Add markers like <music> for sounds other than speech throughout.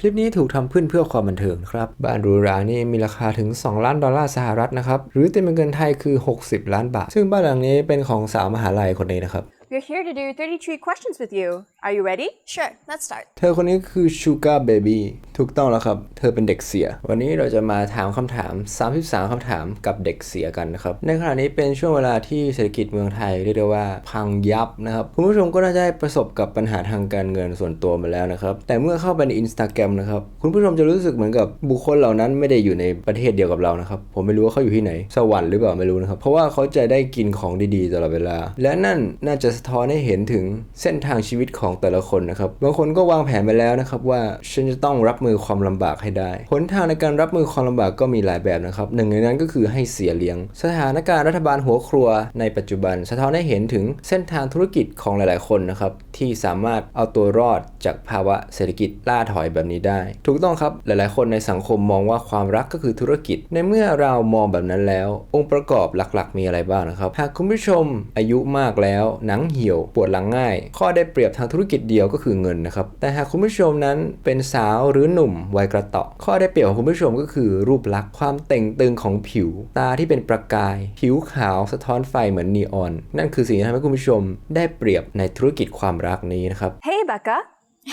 คลิปนี้ถูกทำขึ้นเพื่อความบันเทิงครับ บ้านรูรานี่มีราคาถึง 2 ล้านดอลลาร์สหรัฐนะครับ หรือตีเป็นเงินไทยคือ 60 ล้านบาท ซึ่งบ้านหลังนี้เป็นของสาวมหาลัยคนนี้นะครับ We're here to do 33 questions with you. Are you ready? Sure, let's start. เธอคนนี้คือ Sugar Baby ถูกต้องแล้วครับ เธอเป็นเด็กเสีย วันนี้เราจะมาถามคำถาม 33คำถามกับเด็กเสียกันนะครับ ในขณะนี้เป็นช่วงเวลาที่เศรษฐกิจเมืองไทยเรียกได้ว่าพังยับนะครับ คุณผู้ชมก็น่าจะได้ประสบกับปัญหาทางการเงินส่วนตัวมาแล้วนะครับ แต่เมื่อเข้าไปใน Instagram นะครับ คุณผู้ชมจะรู้สึกเหมือนกับบุคคลเหล่านั้นไม่ได้อยู่ในประเทศเดียวกับเรานะครับ ผมไม่รู้ว่าเขาอยู่ที่ไหน สวรรค์หรือเปล่าไม่รู้นะครับ เพราะว่าเขาจะได้กินของดีๆตลอดเวลา และนั่นน่าจะสะท้อนให้เห็นถึงเส้นทางชีวิตของแต่ละคนนะครับ บางคนก็วางแผนไปแล้วนะครับว่าฉันจะต้องรับมือความลำบากให้ได้หนทางในการรับมือความลำบากก็มีหลายแบบนะครับหนึ่งในนั้นก็คือให้เสียเลี้ยง สถานการณ์รัฐบาลหัวครัวในปัจจุบัน สะท้อนให้เห็นถึงเส้นทางธุรกิจของหลาย ๆ คนนะครับที่สามารถเอาตัวรอดจากภาวะเศรษฐกิจล่าถอยแบบนี้ได้ ถูกต้องครับหลาย ๆ คนในสังคมมองว่าความรักก็คือธุรกิจ ในเมื่อเรามองแบบนั้นแล้ว องค์ประกอบหลัก ๆ มีอะไรบ้างนะครับ หากคุณผู้ชมอายุมากแล้ว หนังเหี่ยวปวดหลังง่าย ข้อได้เปรียบทางธุรรกิจเดียวก็คือเงินนะครับ แต่หากคุณผู้ชมนั้นเป็นสาวหรือหนุ่มวัยกระเตาะข้อได้เปรียบของคุณผู้ชมก็คือรูปลักษณ์ความเต่งตึงของผิว ตาที่เป็นประกาย ผิวขาวสะท้อนไฟเหมือนนีออน นั่นคือสิ่งที่ทำให้คุณผู้ชมได้เปรียบในธุรกิจความรักนี้นะครับ Hey, Becca.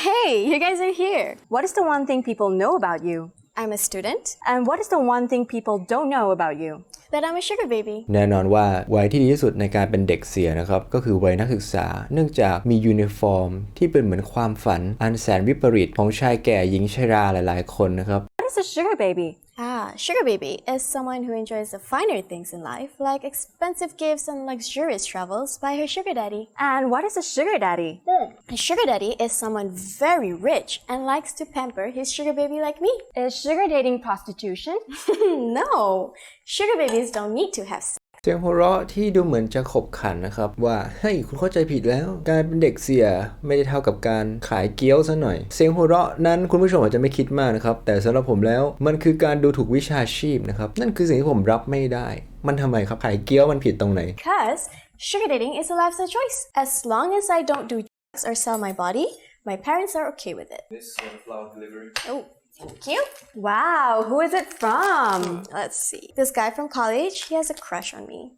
Hey, you guys are here. What is the one thing people know about you? I'm a student, And what is the one thing people don't know about you? that I'm a sugar baby. แน่นอนว่าวัยที่ดีที่สุดในการเป็นเด็กเสียนะครับ ก็คือวัยนักศึกษา เนื่องจากมียูนิฟอร์ม ที่เป็นเหมือนความฝันอันแสนวิปริตของชายแก่หญิงชราหลาย ๆ คนนะครับ What is a sugar baby? Ah, sugar baby is someone who enjoys the finer things in life, like expensive gifts and luxurious travels by her sugar daddy. And what is a sugar daddy? A sugar daddy is someone very rich and likes to pamper his sugar baby like me. Is sugar dating prostitution? <laughs> no, sugar babies don't need to have sex. เสียงหัวเราะที่ดูเหมือนจะขบขันนะครับ ว่าเฮ้ยคุณเข้าใจผิดแล้วการเป็นเด็กเสียไม่ได้เท่ากับการขายเกี๊ยวซะหน่อย เสียงหัวเราะนั้นคุณผู้ชมอาจจะไม่คิดมากนะครับ แต่สำหรับผมแล้วมันคือการดูถูกวิชาชีพนะครับ นั่นคือสิ่งที่ผมรับไม่ได้ มันทำไมครับขายเกี๊ยวมันผิดตรงไหน Because sugar dating is a lifestyle choice. As long as I don't do drugs or sell my body, my parents are okay with it. This flower delivery Oh, thank you. Wow, who is it from? Let's see. This guy from college, he has a crush on me.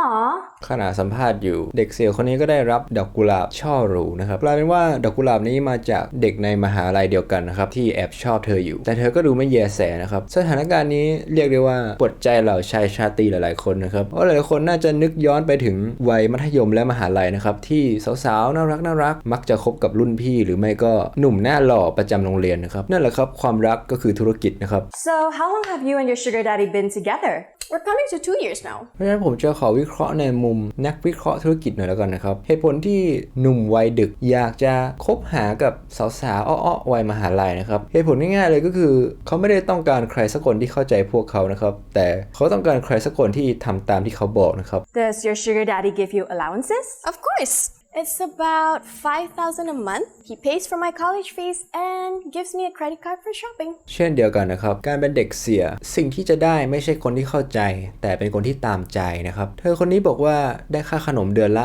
Aw, ขณะสัมภาษณ์อยู่ เด็กเสียคนนี้ก็ได้รับดอกกุหลาบช่อหรูนะครับกลายเป็นว่าดอกกุหลาบนี้มาจากเด็กในมหาลัยเดียวกันนะครับที่แอบชอบเธออยู่ แต่เธอก็ดูไม่แยแสนะครับสถานการณ์นี้เรียกได้ว่าปวดใจเหล่าชายชาตรีหลาย ๆคนนะครับเพราะหลายๆคนน่าจะนึกย้อนไปถึงวัยมัธยมและมหาลัยนะครับที่สาวๆน่ารักน่ารัก มักจะคบกับรุ่นพี่ หรือไม่ก็หนุ่มหน้าหล่อประจำโรงเรียนนะครับนั่นแหละครับความรักก็คือธุรกิจนะครับ so how long have you and your sugar daddy been together? We're coming to two years now. เพราะฉะนั้นผมจะขอวิเคราะห์ในมุมนักวิเคราะห์ธุรกิจหน่อยแล้วกันนะครับ เหตุผลที่หนุ่มวัยดึกอยากจะคบหากับสาวๆอ้อๆวัยมหาลัยนะครับ เหตุผลง่ายๆเลยก็คือเขาไม่ได้ต้องการใครสักคนที่เข้าใจพวกเขานะครับ แต่เขาต้องการใครสักคนที่ทำตามที่เขาบอกนะครับ Does your sugar daddy give you allowances? Of course. It's about 5000 a month. He pays for my college fees and gives me a credit card for shopping. เช่นเดียวกันนะครับ การเป็นเด็กเสีย สิ่งที่จะได้ไม่ใช่คนที่เข้าใจ แต่เป็นคนที่ตามใจนะครับ เธอคนนี้บอกว่าได้ค่าขนมเดือนละ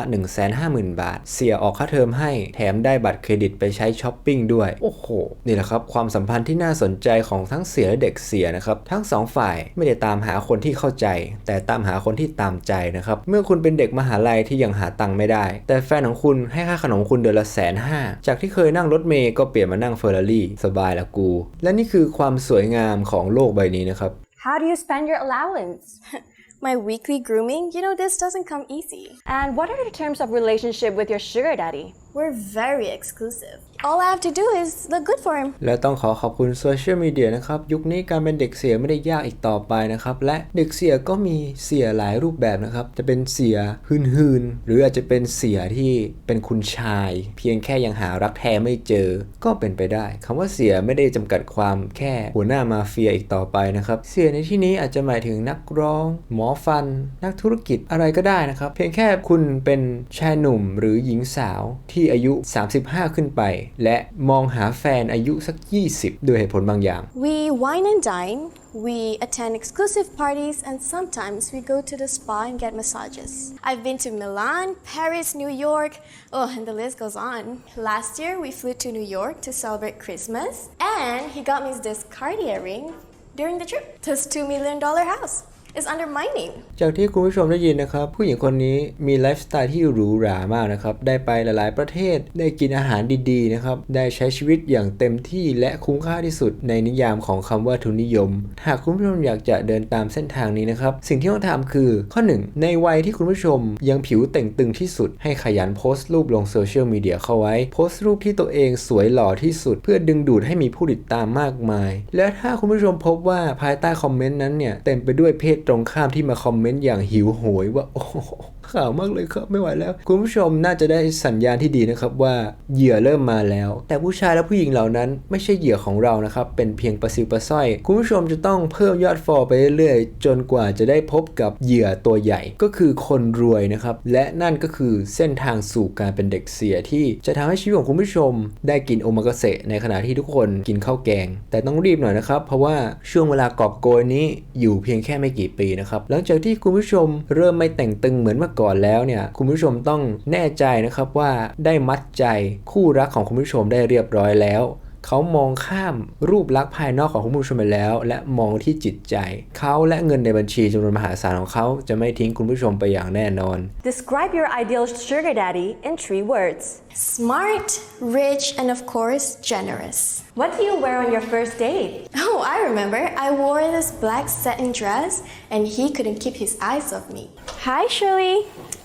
150,000 บาท เสียออกค่าเทอมให้ แถมได้บัตรเครดิตไปใช้ช้อปปิ้งด้วย โอ้โห นี่แหละครับ ความสัมพันธ์ที่น่าสนใจของทั้งเสียและเด็กเสียนะครับ ทั้งสองฝ่ายไม่ได้ตามหาคนที่เข้าใจ แต่ตามหาคนที่ตามใจนะครับ เมื่อคุณเป็นเด็กมหาลัยที่ยังหาตังค์ไม่ได้ แต่แฟนของคุณให้ค่าขนมคุณเดือนละแสนห้าจากที่เคยนั่งรถเมย์ก็เปลี่ยนมานั่งเฟอร์รารี่สบายละกู และนี่คือความสวยงามของโลกใบนี้นะครับ How do you spend your allowance? My weekly grooming, you know, this doesn't come easy. And what are the terms of relationship with your sugar daddy? We're very exclusive. All I have to do is look good for him. และต้องขอขอบคุณโซเชียลมีเดียนะครับ ยุคนี้การเป็นเด็กเสียไม่ได้ยากอีกต่อไปนะครับ และเด็กเสียก็มีเสียหลายรูปแบบนะครับ จะเป็นเสียหืนๆหรืออาจจะเป็นเสียที่เป็นคุณชาย เพียงแค่ยังหารักแท้ไม่เจอ ก็เป็นไปได้คำว่าเสียไม่ได้จำกัดความแค่หัวหน้ามาเฟียอีกต่อไปนะครับ เสียในที่นี้อาจจะหมายถึงนักร้อง หมอฟัน นักธุรกิจอะไรก็ได้นะครับ เพียงแค่คุณเป็นชายหนุ่มหรือหญิงสาวที่อายุ 35 ขึ้นไปและมองหาแฟนอายุสัก 20 ด้วยเหตุผลบางอย่าง We wine and dine, we attend exclusive parties, and sometimes we go to the spa and get massages. I've been to Milan, Paris, New York, oh, and the list goes on. Last year, we flew to New York to celebrate Christmas, and he got me this Cartier ring during the trip. This $2 million house Is under my name. จากที่คุณผู้ชมได้ยินนะครับ ผู้หญิงคนนี้มีไลฟ์สไตล์ที่หรูหรามากนะครับ ได้ไปหลาย ๆ ประเทศได้กินอาหารดีๆนะครับ ได้ใช้ชีวิตอย่างเต็มที่และคุ้มค่าที่สุดในนิยามของคำว่าทุนนิยม หากคุณผู้ชมอยากจะเดินตามเส้นทางนี้นะครับ สิ่งที่ต้องทำคือข้อ 1 ในวัยที่คุณผู้ชมยังผิวเต่งตึงที่สุด ให้ขยันโพสต์รูปลงโซเชียลมีเดียเข้าไว้โพสต์รูปที่ตัวเองสวยหล่อที่สุด เพื่อดึงดูดให้มีผู้ติดตามมากมาย และถ้าคุณผู้ชมพบว่าภายใต้คอมเมนต์นั้นเนี่ยเต็มไปด้วยเพศตรงข้ามที่มาคอมเมนต์อย่างหิวโหยว่าโอ้โข่าวมากเลยครับ ไม่ไหวแล้ว คุณผู้ชมน่าจะได้สัญญาณที่ดีนะครับว่าเหยื่อเริ่มมาแล้ว แต่ผู้ชายและผู้หญิงเหล่านั้นไม่ใช่เหยื่อของเรานะครับ เป็นเพียงประซิวประสร้อย คุณผู้ชมจะต้องเพิ่มยอดฟอลไปเรื่อยๆ จนกว่าจะได้พบกับเหยื่อตัวใหญ่ ก็คือคนรวยนะครับ และนั่นก็คือเส้นทางสู่การเป็นเด็กเสียที่จะทำให้ชีวิตของคุณผู้ชม ได้กินโอมากาเสะในขณะที่ทุกคนกินข้าวแกง แต่ต้องรีบหน่อยนะครับ เพราะว่าช่วงเวลากอบโกยนี้อยู่เพียงแค่ไม่กี่ปีนะครับหลังจากที่คุณผู้ชมเริ่มไม่แต่งตึงเหมือนเมื่อก่อนแล้วเนี่ยคุณผู้ชมต้องแน่ใจนะครับว่าได้มัดใจคู่รักของคุณผู้ชมได้เรียบร้อยแล้วเขามองข้ามรูปลักษณ์ภายนอกของคุณผู้ชมไปแล้ว และมองที่จิตใจ เขาและเงินในบัญชีจำนวนมหาศาลของเขาจะไม่ทิ้งคุณผู้ชมไปอย่างแน่นอน Describe your ideal sugar daddy in three words. Smart, rich, and of course, generous. What do you wear on your first date? Oh, I remember. I wore this black satin dress, and he couldn't keep his eyes off me. Hi, Shirley.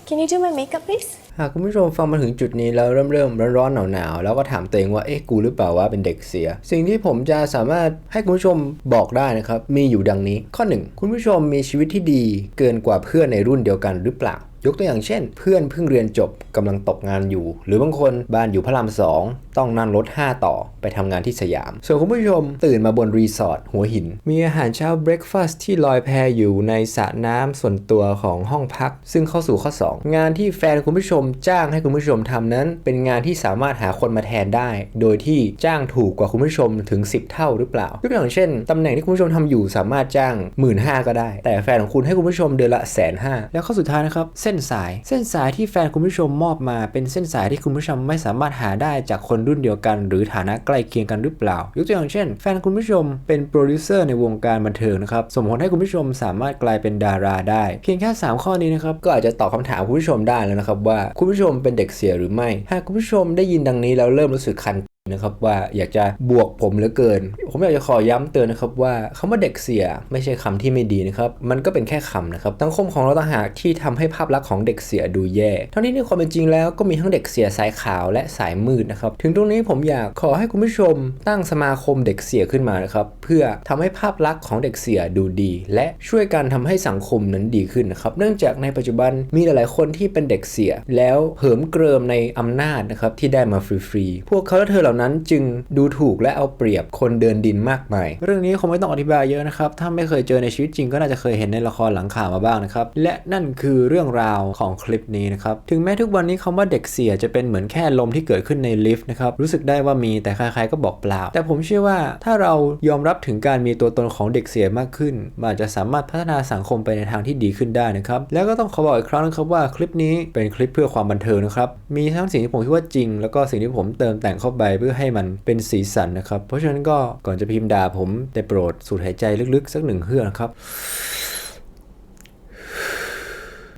Can you do my makeup, please? หากคุณผู้ชมฟังมาถึงจุดนี้แล้วเริ่มเริ่มร้อนร้อนหนาวหนาวๆแล้วก็ถามตัวเองว่าเอ๊ะกูหรือเปล่าว่าเป็นเด็กเสีย สิ่งที่ผมจะสามารถให้คุณผู้ชมบอกได้นะครับ มีอยู่ดังนี้ ข้อ 1 คุณผู้ชมมีชีวิตที่ดีเกินกว่าเพื่อนในรุ่นเดียวกันหรือเปล่า ยกตัวอย่างเช่น เพื่อนเพิ่งเรียนจบกำลังตกงานอยู่ หรือบางคนบ้านอยู่พระรามสองต้องนั่งรถ 5 ต่อไปทำงานที่สยาม ส่วนคุณผู้ชมตื่นมาบนรีสอร์ทหัวหิน มีอาหารเช้าเบรคฟาสต์ที่ลอยแพอยู่ในสระน้ำส่วนตัวของห้องพัก ซึ่งเข้าสู่ข้อ 2 งานที่แฟนคุณผู้ชมจ้างให้คุณผู้ชมทำนั้น เป็นงานที่สามารถหาคนมาแทนได้ โดยที่จ้างถูกกว่าคุณผู้ชมถึง 10 เท่าหรือเปล่ายกตัวอย่างเช่นตำแหน่งที่คุณผู้ชมทำอยู่สามารถจ้าง 1 5ื่นก็ได้ แต่แฟนของคุณให้คุณผู้ชมเดือนละแสนห้าแล้วข้อสุดท้ายนะครับเส้นสาย เส้นสายที่แฟนคุณผู้ชมมอบมา เป็นเส้นสายที่คุณผู้ชมไม่สามารถหาได้จากคนรุ่นเดียวกัน หรือฐานะใกล้เคียงกันหรือเปล่ายกตัวอย่างเช่น แฟนคุณผู้ชมเป็นโปรดิวเซอร์ในวงการบันเทิงนะครับสมมติให้คุณผู้ชมสามารถกลายเป็นดาราได้ เพียงแค่ 3 ข้อนี้นะครับก็อาจจะตอบคำถามคุณผู้ชมได้แล้วนะครับว่าคุณผู้ชมเป็นเด็กเสียหรือไม่ หากคุณผู้ชมได้ยินดังนี้แล้วเริ่มรู้สึกคัน นะครับว่าอยากจะบวกผมเหลือเกิน ผมอยากจะขอย้ำเตือนนะครับว่าคำว่าเด็กเสียไม่ใช่คำที่ไม่ดีนะครับ มันก็เป็นแค่คำนะครับสังคมของเราต่างหากที่ทำให้ภาพลักษณ์ของเด็กเสียดูแย่ทั้งนี้ในความเป็นจริงแล้วก็มีทั้งเด็กเสียสายขาวและสายมืดนะครับ ถึงตรงนี้ผมอยากขอให้คุณผู้ชมตั้งสมาคมเด็กเสียขึ้นมานะครับเพื่อทำให้ภาพลักษณ์ของเด็กเสียดูดี และช่วยกันทำให้สังคมนั้นดีขึ้นนะครับ เนื่องจากในปัจจุบันมีหลาย ๆ คนที่เป็นเด็กเสีย แล้วเหิมเกริมในอำนาจนะครับที่ได้มาฟรีๆพวกเขาและเธอเหล่านั้นจึงดูถูกและเอาเปรียบคนเดินดินมากมาย เรื่องนี้คงไม่ต้องอธิบายเยอะนะครับ ถ้าไม่เคยเจอในชีวิตจริงก็น่าจะเคยเห็นในละครหลังข่าวมาบ้างนะครับ และนั่นคือเรื่องราวของคลิปนี้นะครับ ถึงแม้ทุกวันนี้คำว่าเด็กเสียจะเป็นเหมือนแค่ลมที่เกิดขึ้นในลิฟต์นะครับ รู้สึกได้ว่ามีแต่ใครๆก็บอกเปล่า แต่ผมเชื่อว่าถ้าเรายอมรับถึงการมีตัวตนของเด็กเสียมากขึ้น มันอาจจะสามารถพัฒนาสังคมไปในทางที่ดีขึ้นได้นะครับ แล้วก็ต้องขอบอกอีกครั้งนะครับว่าคลิปนี้เป็นคลิปเพื่อความบันเทิงนะครับ มีทั้งสิ่งที่ผมคิดว่าจริง แล้วก็สิ่งที่ผมเติมแต่งเข้าไปเพื่อให้มันเป็นสีสันนะครับ เพราะฉะนั้นก็ก่อนจะพิมพ์ด่าผมได้โปรดสูดหายใจลึกๆ สักหนึ่งเฮือกนะครับ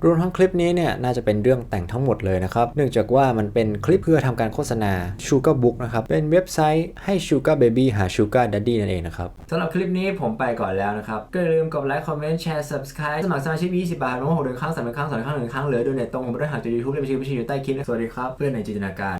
รวมทั้งคลิปนี้เนี่ยน่าจะเป็นเรื่องแต่งทั้งหมดเลยนะครับ เนื่องจากว่ามันเป็นคลิปเพื่อทำการโฆษณา Sugar Book นะครับ เป็นเว็บไซต์ให้ Sugar Baby หา Sugar Daddy นั่นเองนะครับสำหรับคลิปนี้ผมไปก่อนแล้วนะครับ ก็อย่าลืมกดไลค์คอมเมนต์แชร์ subscribe สมัครสมาชิก 20 บาทน้องหกเดือนครั้งสามเดือนครั้งสองเดือนครั้งหนึ่งครั้งเหลือโดยในตรงผมไม่ได้หักจาก YouTube เลยบัญชีบัญชีอยู่ใต้คลิป สวัสดีครับ เพื่อนในจินตนาการ